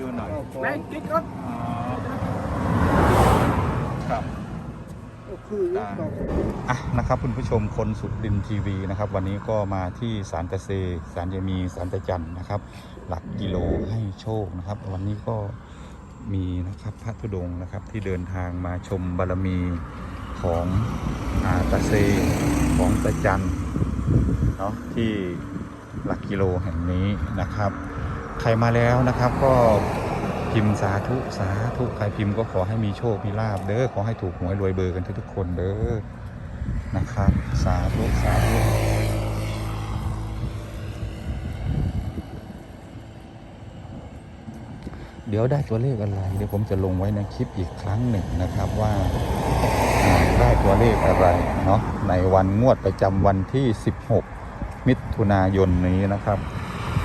ดูหน่อยแม่งกิ๊กรถอ๋อครับคืออะนะครับคุณผู้ชมคนสุดินทร์ทีวีนะครับ วันนี้ก็มาที่สารตะเซสารเยมีสารตะจันนะครับ หลักกิโลให้โชคนะครับ วันนี้ก็มีนะครับพระธุดงค์นะครับที่เดินทางมาชมบารมีของอาตะเซของตะจันเนาะที่หลักกิโลแห่งนี้นะครับ ใครมาแล้วนะครับ ก็พิมพ์สาธุสาธุใครพิมพ์ก็ขอให้มีโชค มีลาบเด้อขอให้ถูกหวยรวยเบอร์กันทุกๆคนเด้อนะครับ สาธุสาธุเดี๋ยวได้ตัวเลขอะไรเดี๋ยวผมจะลงไว้ในคลิปอีกครั้งหนึ่งนะครับว่าได้ตัวเลขอะไรเนาะในวันงวดประจำวันที่ 16 มิถุนายนนี้นะครับ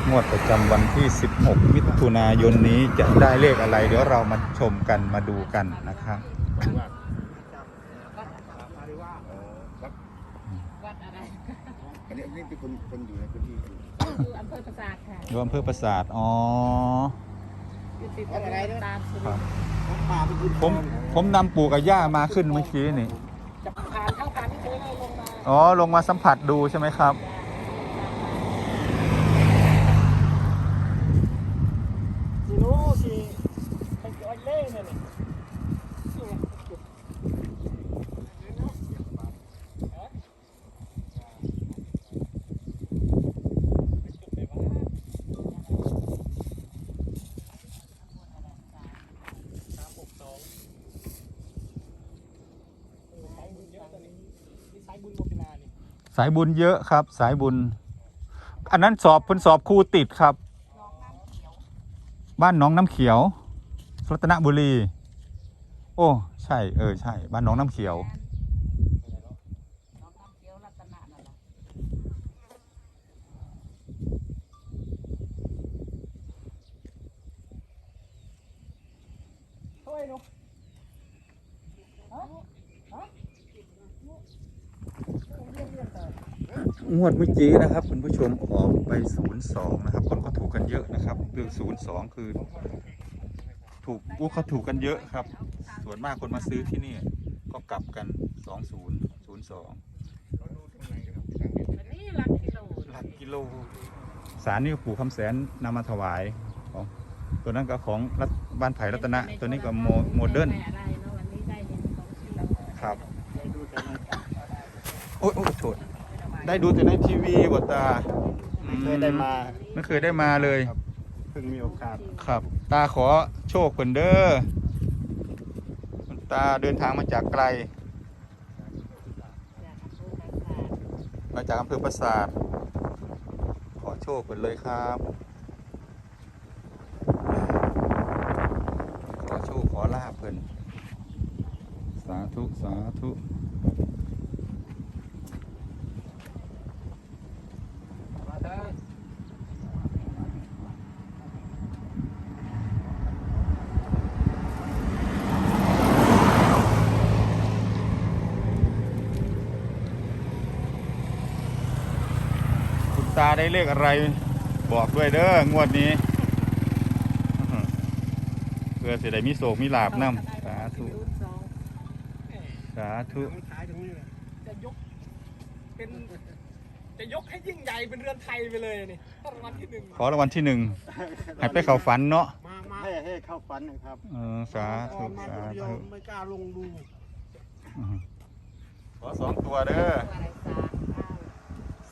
งวดประจำวันที่ 16 มิถุนายนนี้จะได้เลขอะไร เดี๋ยวเรามาชมกันมาดูกันนะครับ วัดอะไรอันนี้อันนี้เป็นคนคนอยู่ในพื้นที่อยู่อยู่อำเภอปราสาทค่ะรวมเพื่อประสาทอ๋อ อยู่ติดกับตามสุคริรับนทร์ป่าเป็นคุณผมผมนำปู่กับย่ามาขึ้นเมื่อกี้นี่ จะผ่านเข้าผ่านเจอเลยลงมา อ๋อ ลงมาสัมผัสดูใช่ไหมครับสิโน่สิไปจอยเล่เนี่ยนี่ สายบุญเยอะครับ สายบุญ อันนั้นสอบเพิ่นสอบครูติดครับ บ้านน้องน้ำเขียวรัตนบุรี โอ้ ใช่ เออ ใช่ บ้านน้องน้ำเขียว น้องน้ำเขียวรัตนะนั่นแหละ เฮ้ยนุ๊ก งวดเมื่อกี้นะครับ คุณผู้ชมออกไป 02 นะครับ คนก็ถูกกันเยอะนะครับเรื่อง02 คือ ถูกอู้เขาถูกกันเยอะครับ ส่วนมากคนมาซื้อที่นี่ก็กลับกัน 20 02อันนี้หลักกิโลหลักกิโลสารนี่ก็ปู่คำแสนนำมาถวายของตัวนั้นก็ของรัฐบ้านไผ่รัตนะ ตัวนี้ก็โมโมเดิร์นไม่อะไรเนาะวันนี้ได้เห็นของที่เราครับ โอ้ยโอ้ยโทษ ได้ดูแต่ในทีวีบทตาไม่เคยได้มาไม่เคยได้มาเลย เพิ่งมีโอกาสครับ ตาขอโชคเพิ่นเด้อคุณตาเดินทางมาจากไกลจากอำเภอปราสาทมาจากอำเภอปราสาท ขอโชคเพิ่นเลยครับ ขอโชคขอลาบเพิ่นสาธุ สาธุ ได้เลขอะไรบอกด้วยเด้องวดนี้เพื่อสิได้มีโศกมีลาบนำสาธุสองสาธุ ขายตรงนี้เลยจะยกเป็นจะยกให้ยิ่งใหญ่เป็นเรือนไทยไปเลยนี่ถ้ารางวัลที่หนึ่งขอรางวัลที่หนึ่งให้ไปเข้าฝันเนาะมามาให้ให้เข้าฝันนะครับเออสาธุมาสาคนเดียวธุไม่กล้าลงดูอือขอสองตัวเด้อตัวอะไรสามเก้า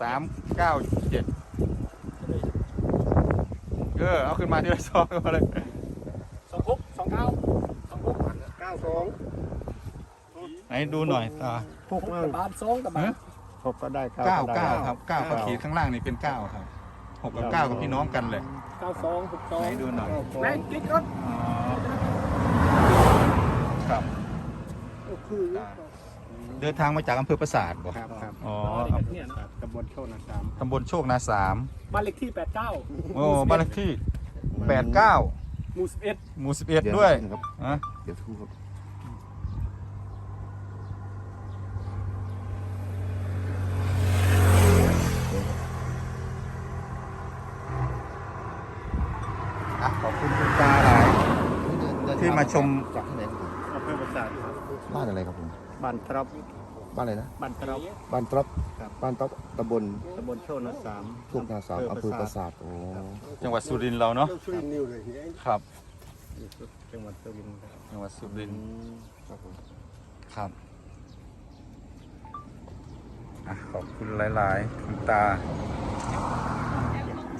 สามเก้าเจ็ดเออ เอาขึ้นมาที่ละสองมาเลยสองหกสองเก้าสองหกเก้าสองไหนดูหน่อยตาหกกับบาทสองกับบาทหกก็ได้เก้าเก้าครับเก้าก็ขีดข้างล่างนี่เป็นเก้าครับหกกับเก้ากับพี่น้องกันเลยเก้าสองหกสองไหนดูหน่อยแม่งกิ๊กรถอ๋อครับคือ เดินทางมาจากอำเภอปราสาทบอกครับครับอ๋อเนี่ยนะตำบลโชคนาสามตำบลโชคนาสามบ้านเลขที่แปดเก้าโอ้บ้านเลขที่แปดเก้าหมู่สิบเอ็ดหมู่สิบเอ็ดด้วยฮะเดี๋ยวทูครับอะขอบคุณคุณตาหลที่มาชมจากที่ไหนครับผมอำเภอประสาทครับบ้านอะไรครับผม บ้านตรอบบ้านอะไรนะบ้านตรอบ บ้านตรอบครับ บ้านตรอบตำบลตำบลโชนาสามทุกนาสามอำเภอปราสาทโอ้จังหวัดสุรินทร์เราเนาะ ครับ จังหวัดสุรินทร์ครับจังหวัดสุรินทร์ครับผมครับอะขอบคุณหลายๆคุณตา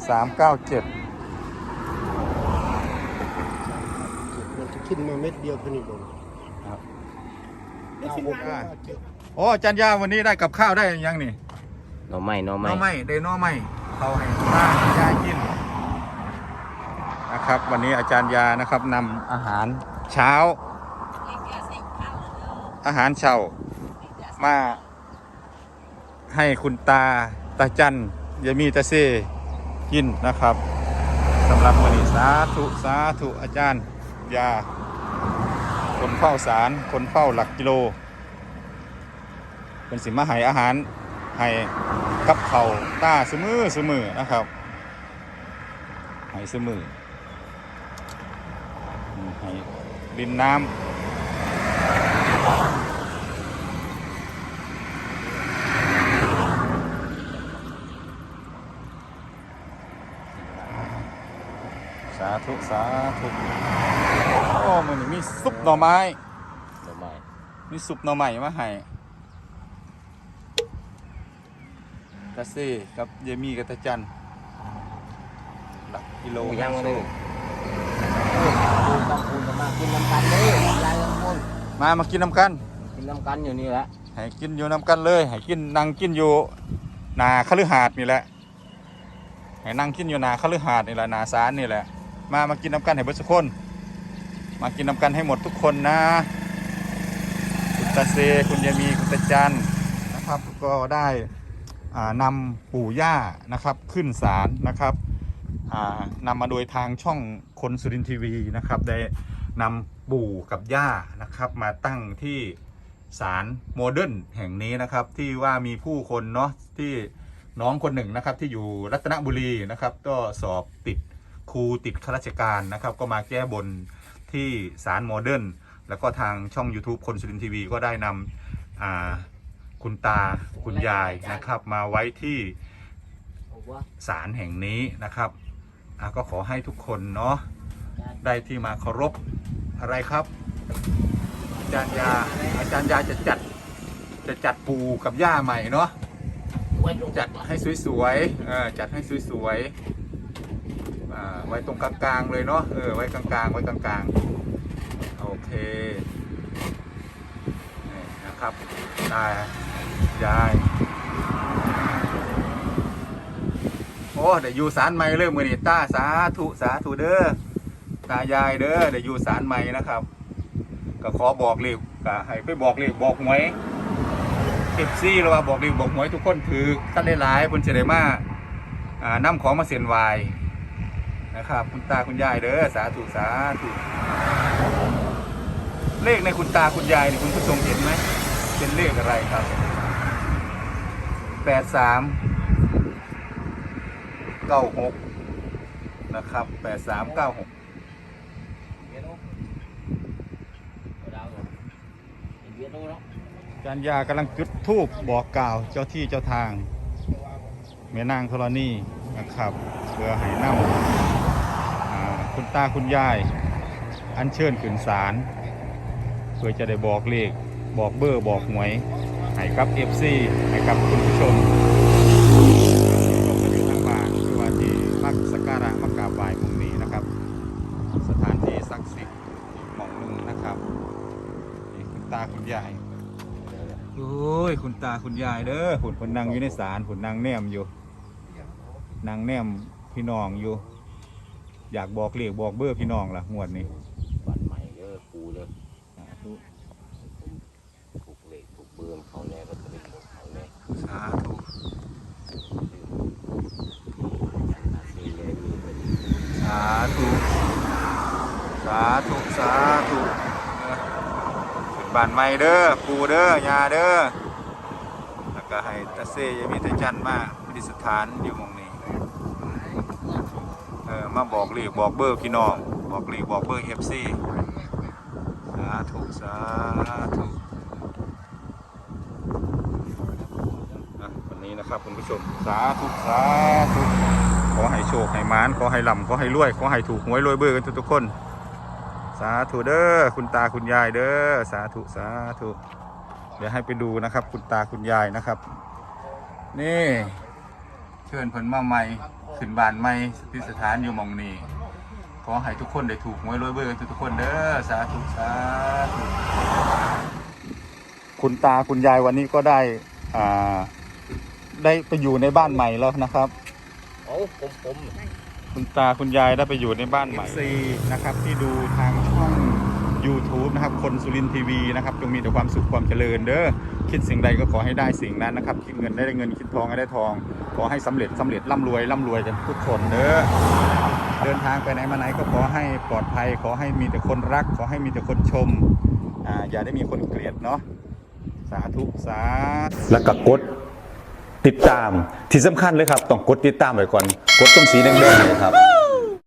สามเก้าเจ็ดมันจะขึ้นมาเม็ดเดียวเท่านี้บ นนี่สิงหาโอ้อาจารย์ยาวันนี้ได้กับข้าวได้ยังนี่หน่อไม้หน่อหไม้น้อไม่ได้หน้อไม่เขาให้ตาคุณยายกินนะครับ วันนี้อาจารย์ยานะครับนำอาหารเช้า อาหารเช้ามาให้คุณตาตาจันยายมีตาเซกินนะครับสำหรับวันนี้สาธุสาธุอาจารย์ยา คนเฝ้าสาร คนเฝ้าหลักกิโล เป็นสิมาให้อาหารให้กับเขาตาสมือสมือนะครับให้สมืออืมให้ดินน้ำสาธุสาธุ ซุปหน่อไม้ หน่อไม้มีซุปหน่อไม้มาให้ตาเซ่กับเยมี่กับตาจันหลักกิโลโอ้ยังโชเลยคปูต้องปูจะมากินน้ำกันเลยยายต้องพูดมามากินน้ำกัน กินน้ำกันอยู่นี่แหละให้กินอยู่น้ำกันเลย ให้กินนั่งกินอยู่นาคฤหาสน์นี่แหละ ให้นั่งกินอยู่นาคฤหาสน์นี่แหละนาสารนี่แหละ มามากินน้ำกันให้เบิดทุกคน มากินน้ำกันให้หมดทุกคนนะ คุณตาเซคุณยามีคุณตาจันนะครับ ก็ได้นำปู่ย่านะครับ ขึ้นศาลนะครับนำมาโดยทางช่องคนสุรินทีวีนะครับ ได้นำปู่กับย่านะครับ มาตั้งที่ศาลโมเดิร์นแห่งนี้นะครับ ที่ว่ามีผู้คนเนาะที่น้องคนหนึ่งนะครับที่อยู่รัตนบุรีนะครับ ก็สอบติดครูติดข้าราชการนะครับ ก็มาแก้บน ที่ศาลโมเดิร์นแล้วก็ทางช่อง YouTube คนสุรินทีวีก็ได้นำคุณตาคุณยายนะครับ มาไว้ที่บอกว่าศาลแห่งนี้นะครับก็ขอให้ทุกคนเนาะได้ที่มาเคารพอะไรครับ อาจารย์ยาอาจารย์ยาจะจัดจะจัดปูกับย่าใหม่เนาะจัดให้สวยๆจัดให้สวยๆ ไว้ตรงกลางๆเลยเนาะเออไว้กลางๆ ไว้กลางๆโอเคนี่นะครับตายายโอ้เดี๋ยวอยู่สารใหม่เลยมือนี่ตาสาธุสาธุเด้อตายายเด้อเดี๋ยวอยู่สารใหม่นะครับ ก็ขอบอกเร็วก็ให้ไปบอกเร็วบอกหวยเอฟซีหรือว่าบอกเร็วบอกหวยทุกคนถือกันหลายๆเพิ่นจะได้มาอ่านำของมาเสียนวาย นะครับ คุณตาคุณยายเด้อสาธุสาธุเลขในคุณตาคุณยายนี่คุณผู้ชมเห็นไหมเป็นเลขอะไรครับแปดสามเก้าหกนะครับแปดสามเก้าหกเบียร์โน่ดาวเลยเบียร์โน่เนาะจารยากำลังจุดทูบบอกกล่าวเจ้าที่เจ้าทางแม่นางธรณีนะครับเพื่อให้นำอ่า คุณตาคุณยาย อัญเชิญขึ้นศาลเพื่อจะได้บอกเลข บอกเบอร์บอกหวยให้กับ FC ให้กับคุณผู้ชมที่ชมกันอยู่ทางบ้านว่าที่มักสักการะมักกราบไหว้มองนี้นะครับ สถานที่ศักดิ์สิทธิ์หมองหนึ่งนะครับนี่คุณตาคุณยายโอ้ยคุณตาคุณยายเด้อผุนผนนั่งอยู่ในศาลผุนนั่งแนมอยู่นั่งแนมพี่น้องอยู่ อยากบอกเลขบอกเบอร์พี่น้องล่ะงวดนี้บัตรใหม่เด้อปูเด้อสาธุถูกเลขถูกเบอร์เขาแน่ก็จะเป็นของเขาแน่สาธุซีเลยมีเป็นสาธุสาธุสาธุเออขึ้นบ้านใหม่เด้อปู่เด้อยาเด้อแล้วก็ให้ตาเซยายมีตาจันมาปฏิสถานอยู่หมองนี้เออมาบอกเลขบอกเบอร์พี่น้อง บอกเลีบอกเบอร์เอฟซีสาธุสาธุวันนี้นะครับคุณผู้ชม สาธุสาธุขอให้โชคให้มานขอให้ลำขอให้รวยขอให้ถูกหวยรวยเบอร์กันทุกๆคน สาธุเด้อคุณตาคุณยายเด้อสาธุสาธุเดี๋ยวให้ไปดูนะครับ คุณตาคุณยายนะครับ นี่ เชิญเพิ่นมาใหม่ ขึ้นบ้านใหม่ที่สถานอยู่หมองนี้ขอให้ทุกคนได้ถูกหวยรวยเบอร์กันทุกๆคนเด้อสาธุสาธุคุณตาคุณยายวันนี้ก็ได้อ่าได้ไปอยู่ในบ้านใหม่แล้วนะครับเอาผมผมคุณตาคุณยายได้ไปอยู่ในบ้านใหม่ซีนะครับที่ดูทางช่อง YouTube นะครับคนสุรินทร์ทีวีนะครับจงมีแต่ความสุขความเจริญเด้อคิดสิ่งใดก็ขอให้ได้สิ่งนั้นนะครับ คิดเงินได้เงินคิดทองให้ได้ทอง ขอให้สำเร็จสำเร็จร่ำรวยร่ำรวยกันทุกคนเด้อเดินทางไปไหนมาไหนก็ขอให้ปลอดภัย ขอให้มีแต่คนรัก ขอให้มีแต่คนชมอ่าอย่าได้มีคนเกลียดเนาะสาธุสาธุแล้วก็กดติดตามที่สำคัญเลยครับ ต้องกดติดตามไว้ก่อน กดตรงสีแดงๆเนยครับ